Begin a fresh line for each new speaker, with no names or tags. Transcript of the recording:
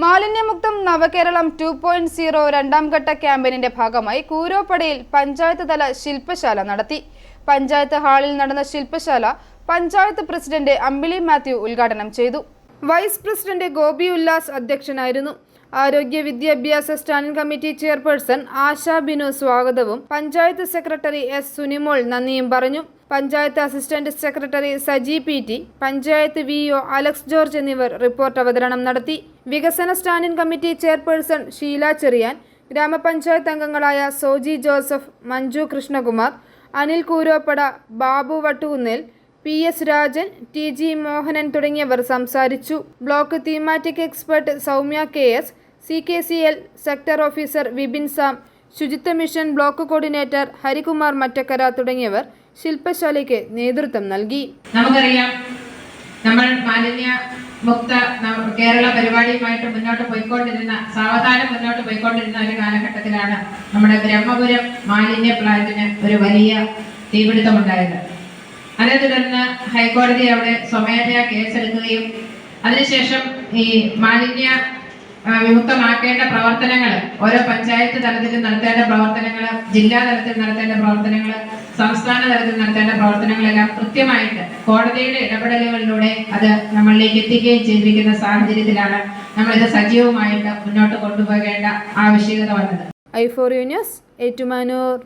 മാലിന്യമുക്തം നവകേരളം two point zero രണ്ടാം ഘട്ട ക്യാമ്പയിനിന്റെ ഭാഗമായി കൂരോപ്പടയിൽ പഞ്ചായത്ത് തല ശില്പശാല നടത്തി. പഞ്ചായത്ത് ഹാളിൽ നടന്ന ശില്പശാല പഞ്ചായത്ത് പ്രസിഡന്റ് അമ്പിളി മാത്യു ഉദ്ഘാടനം ചെയ്തു. വൈസ് പ്രസിഡന്റ് ഗോപി ഉല്ലാസ് അധ്യക്ഷനായിരുന്നു. ആരോഗ്യ വിദ്യാഭ്യാസ standing committee chairperson Asha Binu സ്വാഗതവും പഞ്ചായത്ത് സെക്രട്ടറി എസ് സുനിമോൾ നന്ദിയും പറഞ്ഞു. Panchayat assistant secretary Saji P T panchayat V O Alex George എന്നിവർ റിപ്പോർട്ട് അവതരണം നടത്തി. വികസന standing committee chairperson Sheela Cheriyan ഗ്രാമപഞ്ചായത്ത് അംഗങ്ങളായ Soji Joseph Manju Krishnakumar Anil Kooroppada Babu Vattukunnel P S Rajan T G Mohanan തുടങ്ങിയവർ സംസാരിച്ചു. Block thematic expert Soumya K S C K C L sector officer Vipin Sam ശുചിത്വ mission block coordinator Harikumar Mattakkara തുടങ്ങിയവർ ശില്പശാലയ്ക്ക് നേതൃത്വം നൽകി.
നമുക്കറിയാം നമ്മൾ മാലിന്യ മുക്ത കേരള പരിപാടിയുമായിട്ട് മുന്നോട്ട് പോയിക്കൊണ്ടിരുന്ന സാവധാനം മുന്നോട്ട് പോയിക്കൊണ്ടിരുന്ന ഒരു കാലഘട്ടത്തിലാണ് നമ്മുടെ ബ്രഹ്മപുരം മാലിന്യ പ്ലാന്റിന് ഒരു വലിയ തീപിടുത്തമുണ്ടായത് അതേ തുടർന്ന് ഹൈക്കോടതി അവിടെ സ്വമേധയാ കേസെടുക്കുകയും അതിനുശേഷം ഈ മാലിന്യ വിമുക്തമാക്കേണ്ട പ്രവർത്തനങ്ങൾ ഓരോ പഞ്ചായത്ത് തലത്തിൽ നടത്തേണ്ട പ്രവർത്തനങ്ങൾ ജില്ലാ തലത്തിൽ നടത്തേണ്ട പ്രവർത്തനങ്ങൾ സംസ്ഥാന തലത്തിൽ നടത്തേണ്ട പ്രവർത്തനങ്ങളെല്ലാം കൃത്യമായിട്ട് കോടതിയുടെ ഇടപെടലുകളിലൂടെ അത് നമ്മളിലേക്ക് എത്തിക്കുകയും ചെയ്തിരിക്കുന്ന സാഹചര്യത്തിലാണ് നമ്മളിത് സജീവമായിട്ട് മുന്നോട്ട് കൊണ്ടുപോകേണ്ട ആവശ്യകത വന്നത്.
I for U news Ettumanoor.